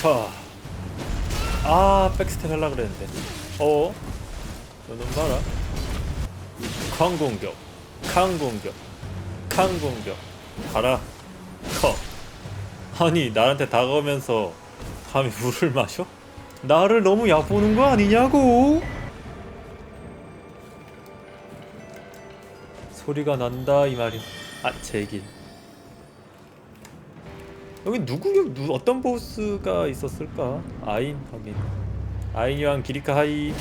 자. 아, 백스텝 하려고 그랬는데. 어? 너는 봐라. 강공격. 강공격. 강공격. 가라. 커. 아니, 나한테 다가오면서 감히 물을 마셔? 나를 너무 얕보는 거 아니냐고? 소리가 난다 이 말이야. 아, 제길. 여기 누구 누 어떤 보스가 있었을까? 아인 확인. 아인이랑 기리카 하이.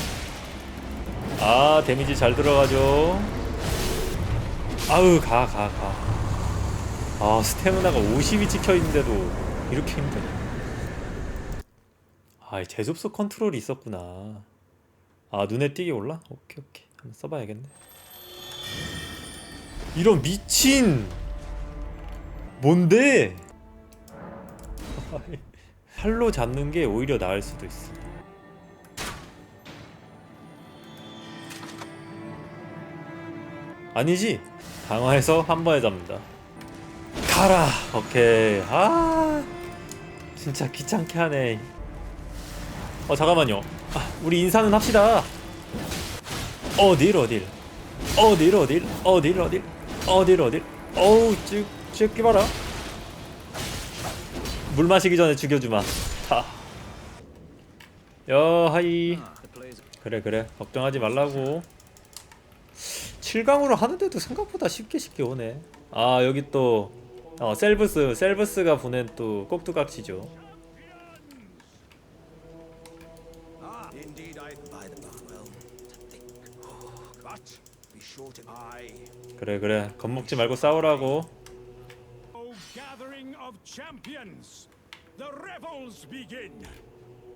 아 데미지 잘 들어가죠. 아우 가 가 가. 아 스태미나가 50이 찍혀 있는데도 이렇게 힘드네. 아 재접속 컨트롤이 있었구나. 아 눈에 띄게 올라? 오케이 오케이 한번 써봐야겠네. 이런 미친 뭔데? 팔로 잡는 게 오히려 나을 수도 있어. 아니지. 강화해서 한 번에 잡는다. 가라. 오케이. 아. 진짜 귀찮게 하네. 어 잠깐만요. 아, 우리 인사는 합시다. 어딜 어딜. 어딜 어딜. 어딜 어딜. 어딜 어딜. 어우 쭉쭉 끼봐라. 물 마시기 전에 죽여주마. 타. 여 하이. 그래 그래 걱정하지 말라고. 7강으로 하는데도 생각보다 쉽게 쉽게 오네. 아 여기 또 어, 셀브스 셀브스가 보낸 또 꼭두각시죠. 그래 그래 겁먹지 말고 싸우라고. The revels begin.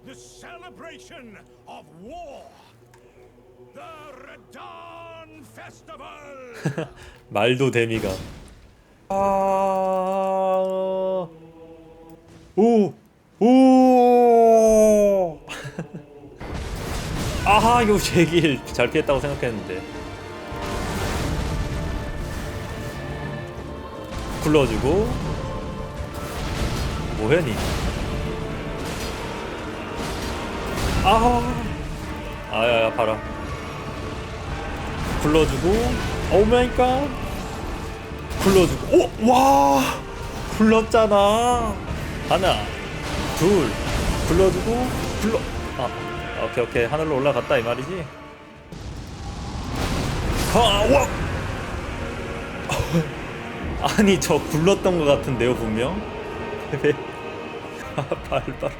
The celebration of war. The Radon Festival. 말도 데미가. 아. 오. 오. 아하 이거 제길 잘 피했다고 생각했는데. 굴러주고 뭐해 니? 아. 아야야 봐라. 굴러주고 오 마이 갓. 굴러주고 오! 와! 굴렀잖아. 하나, 둘, 굴러주고 굴러. 아, 오케이 오케이 하늘로 올라갔다 이 말이지. 아, 와! 아니 저 굴렀던 것 같은데요 분명. 왜? 아, 발발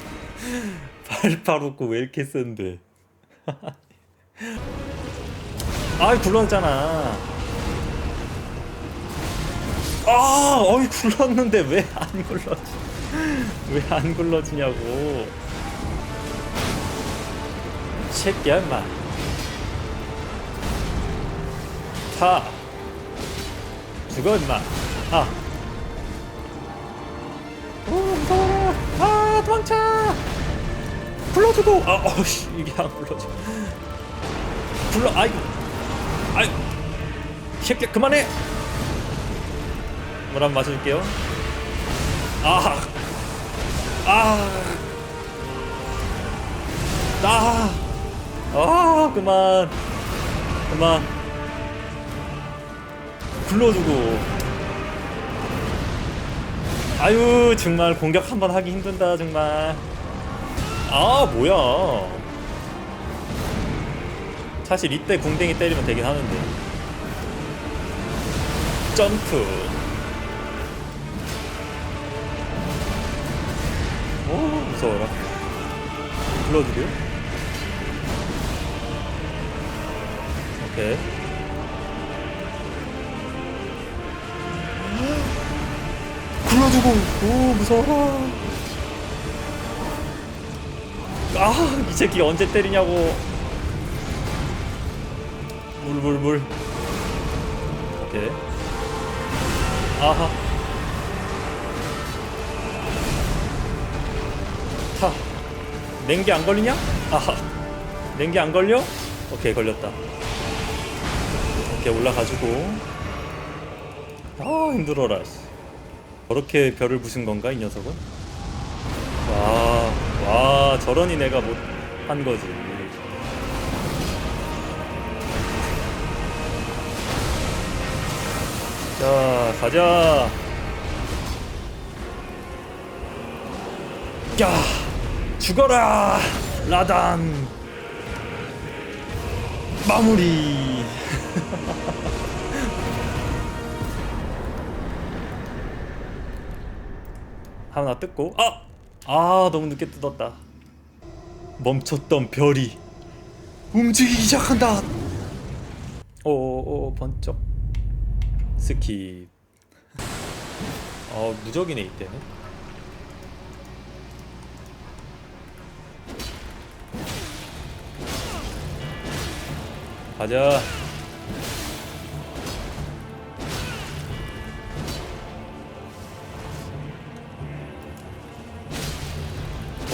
발발 웃고 왜 이렇게 센데? 아이 굴렀잖아. 아, 어이 굴렀는데 왜 안 굴러지? 왜 안 굴러지냐고. 새끼야 인마. 타. 죽어 인마. 아. 오 무서워라. 아 도망쳐. 굴러주고. 아 어씨 이게 안 굴러져. 굴러 아이고. 아이고. 새끼야 그만해. 물한번 마실게요. 아, 아, 아, 아, 그만, 그만. 굴러주고. 아유, 정말 공격 한번 하기 힘든다, 정말. 아, 뭐야. 사실 이때 궁뎅이 때리면 되긴 하는데. 점프. 오 무서워라 불러주게요 오케이 불러주고 오 무서워라 아 이 새끼 언제 때리냐고 물 물 물 오케이 아하 타. 냉기 안 걸리냐? 아하. 냉기 안 걸려? 오케이 걸렸다. 오케이 올라가지고. 아 힘들어라. 씨. 저렇게 별을 부순 건가 이 녀석은? 저러니 내가 못 한 거지. 자 가자. 야 죽어라 라단. 마무리. 하나 뜯고 아! 아 너무 늦게 뜯었다 멈췄던 별이 움직이기 시작한다. 오오오 번쩍. 스킵. 어 무적이네 이때는. 가자.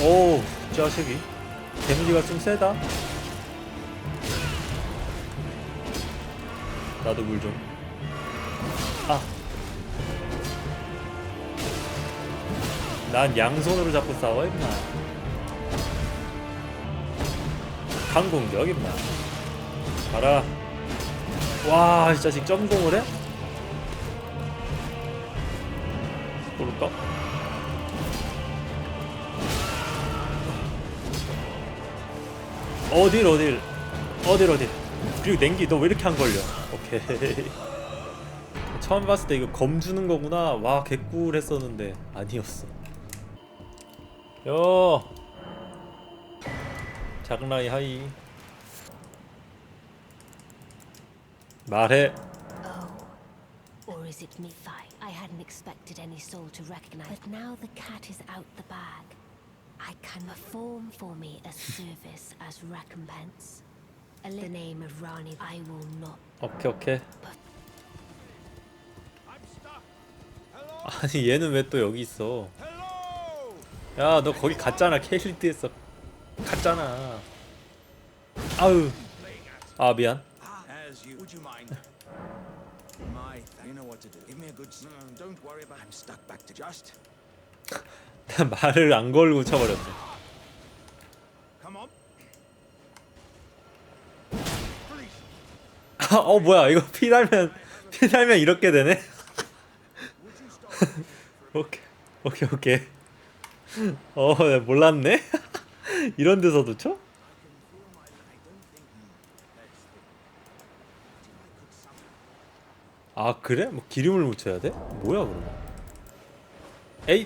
오 자식이 데미지가 좀 세다 나도 물 좀 아. 난 양손으로 잡고 싸워 임마 강공격 임마 가라 와이 자식 점공을 해? 볼까? 어딜 어딜 어딜 어딜 그리고 냉기 너 왜 이렇게 안 걸려 오케이 처음 봤을 때 이거 검 주는 거구나 와 개꿀 했었는데 아니었어 요 작은 라이 하이 말해 Oh, or is it me? I hadn't expected any soul to recognize. But now the cat is out the bag. Can perform for me a service as recompense. The name of Rani I will not. 오케이 오케이 I'm stuck. Hello? 아니 얘는 왜 또 여기 있어 Hello? 야너 거기 갔잖아 케일리트에서 갔잖아 아유 아 미안 As you. Would you mind? My, you know what to do. Give me a good. s- No, don't worry about. I'm stuck back to just. 말을 안 걸고 쳐버렸네. 아, 어 뭐야 이거 피 달면 피 달면 이렇게 되네 오케이 오케이 오케이 어 몰랐네 이런 데서도 쳐? 아 그래? 뭐 기름을 묻혀야 돼? 뭐야 그러면 아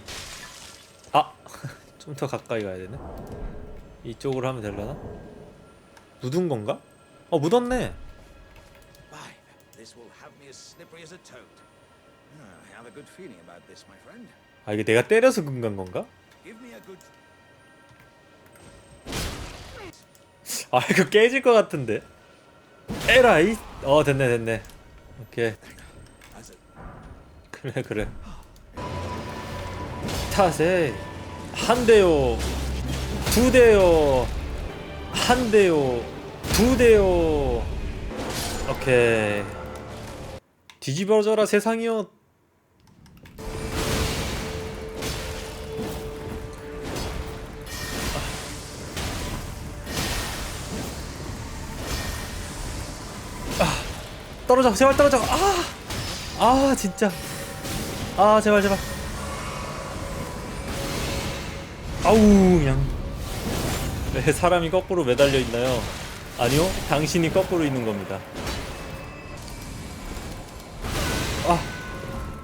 좀 더 가까이 가야 되네 이쪽으로 하면 되려나? 묻은 건가? 어 묻었네. Ah. 아 이게 내가 때려서 금간 건가? 아 이거 깨질 것 같은데 에라이 어 됐네 됐네 오케이. 그래 그래 탓에 한 대요. 두 대요. 한 대요. 두 대요. 오케이. 뒤집어져라 세상이여. 아, 떨어져 제발 떨어져. 아, 아 진짜. 아 제발 제발 아우 그냥. 왜 사람이 거꾸로 매달려 있나요? 아니요 당신이 거꾸로 있는 겁니다. 아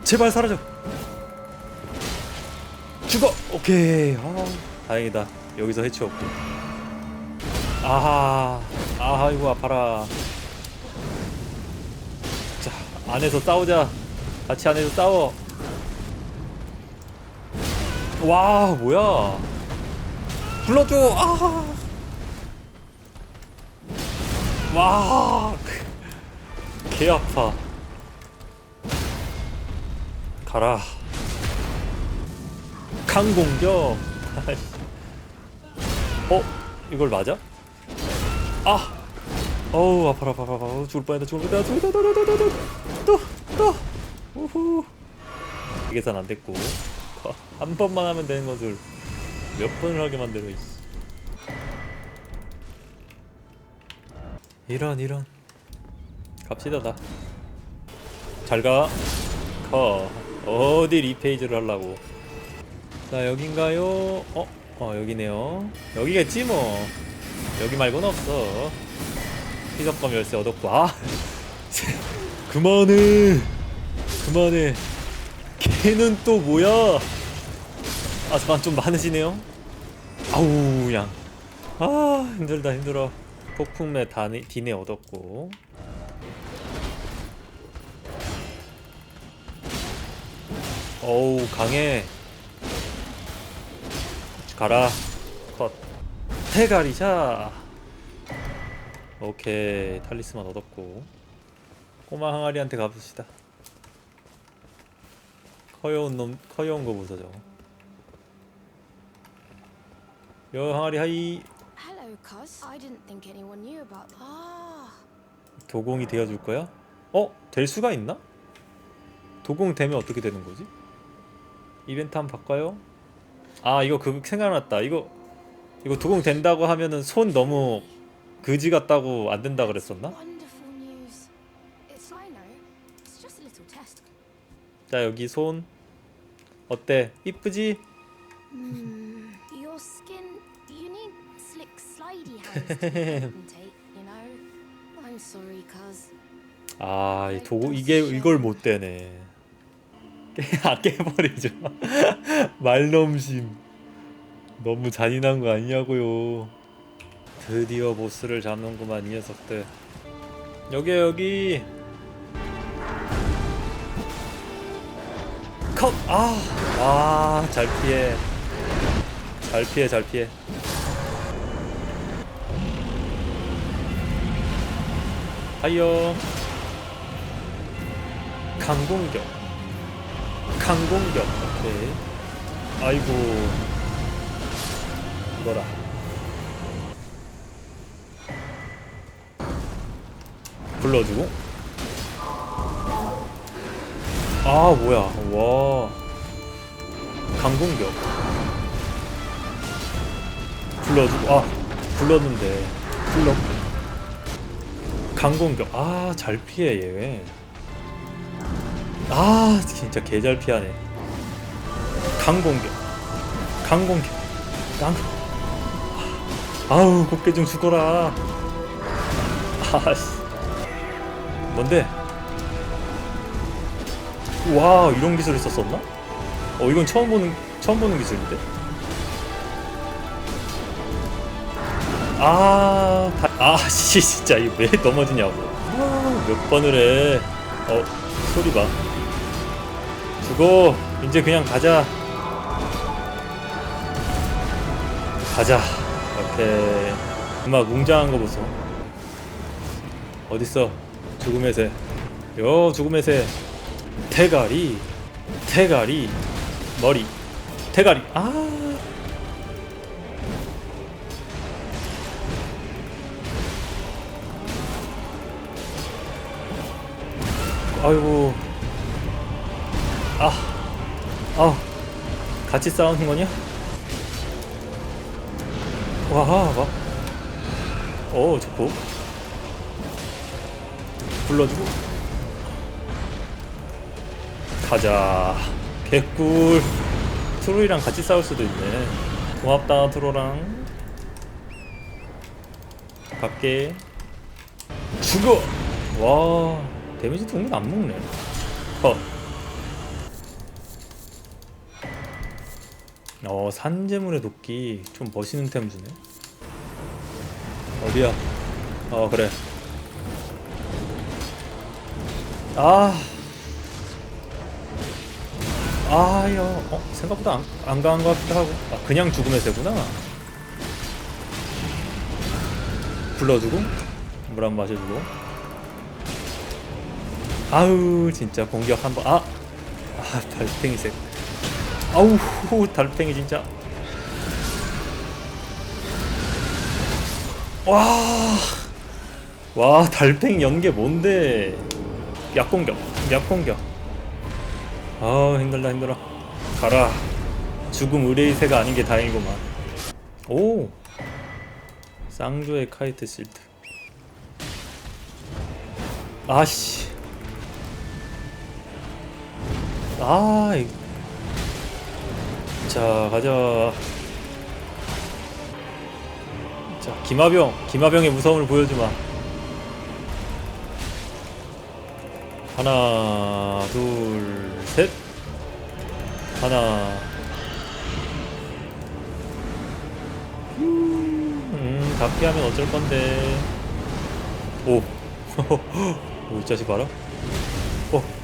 제발 사라져. 죽어. 오케이. 아. 다행이다. 여기서 해치웠고. 아하 아 이거 아파라. 자 안에서 싸우자. 같이 안에서 싸워. 와 뭐야 불러줘. 아. 아와 개 아파. 가라. 강공격. 어 이걸 맞아? 아. 어우 아파라 아파라 아파라 죽을 뻔했다 죽을 뻔했다. 죽을 뻔했다. 또또또 우후. 계산 안 됐고. 어, 한 번만 하면 되는 것을 몇 번을 하게 만들어 있어. 이런 이런. 갑시다 다. 잘 가. 커. 어디 리페이지를 하려고. 자 여긴가요? 어? 어 여기네요. 여기겠지 뭐. 여기 말고는 없어. 피석검 열쇠 얻었고 아 그만해 그만해 걔는 또 뭐야 아 잠깐 좀 많으시네요 아우 양 아 힘들다 힘들어. 폭풍매 다니, 디네 얻었고. 어우 강해. 가라. 컷. 태가리샤 오케이. 탈리스만 얻었고. 꼬마 항아리한테 가봅시다. 커여운 놈 커여운 거 보소 저거 여 항아리 하이 Hello, cuz. I didn't think anyone knew about that. Ah, 도공이 되어줄 거야? 어? 될 수가 있나? 도공 되면 어떻게 되는 거지? 이벤트 한번 바꿔요. 아 이거 그 생각났다. 이거 이거 도공 된다고 하면은 손 너무 그지 같다고 안 된다 그랬었나? wonderful news. It's I know. It's just a little test. 자 여기 손 어때? 이쁘지? Hmm. 아, 이 도구 이게 이걸 못 되네. 깨, 아 깨버리죠. 말넘심. 너무 잔인한 거 아니냐고요. 드디어 보스를 잡는구만 이 녀석들. 여기 여기. 컷. 아, 아, 잘 피해. 잘 피해, 잘 피해. 하이요. 강공격. 강공격. 오케이 아이고. 이거라. 불러주고. 아 뭐야. 와. 강공격. 불러주고. 아 불렀는데. 불러 강공격. 아 잘 피해 얘. 아 진짜 개 잘 피하네. 강공격. 강공격. 강 아우 곱게 좀 죽어라. 아씨. 뭔데? 와 이런 기술 있었었나? 어 이건 처음 보는 처음 보는 기술인데 아, 다, 아, 씨, 진짜 이거 왜 넘어지냐고. 아, 몇 번을 해. 어, 소리 봐. 죽어. 이제 그냥 가자. 가자. 오케이. 음악 웅장한 거 보소. 어딨어? 죽음의 새. 요, 죽음의 새. 대가리. 대가리. 머리. 대가리. 아. 아이고. 아. 아. 같이 싸우는 거냐? 와, 봐. 오, 좋고. 불러주고. 가자. 개꿀. 트로이랑 같이 싸울 수도 있네. 고맙다, 트로랑. 갈게. 죽어! 와, 데미지 동물 안 먹네. 컷. 어, 산재물의 도끼. 좀 멋있는 템 주네. 어디야? 어, 그래. 아. 아, 야. 어, 생각보다 안, 안 강한 것 같기도 하고. 아, 그냥 죽음의 새구나. 불러주고, 물한번 마셔주고. 아우, 진짜 공격 한 번. 아! 아, 달팽이 새. 아우, 달팽이 진짜. 와. 와, 달팽이 연계 뭔데? 약공격, 약공격. 아, 힘들다, 힘들어. 가라. 죽음 의뢰의 새가 아닌 게 다행이구만. 오. 쌍조의 카이트 실드. 아씨. 아, 이... 자 가자. 자 김하병, 김하병의 무서움을 보여주마. 하나, 둘, 셋. 하나. 음, 다 피하면 어쩔 건데. 오. 오, 이 자식 봐라. 오.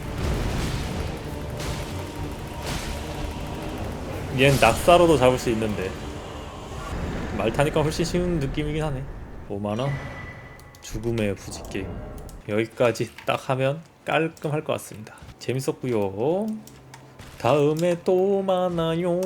얜 낙사로도 잡을 수 있는데. 말 타니까 훨씬 쉬운 느낌이긴 하네. 5만원? 죽음의 부지 게임. 여기까지 딱 하면 깔끔할 것 같습니다. 재밌었고요. 다음에 또 만나요.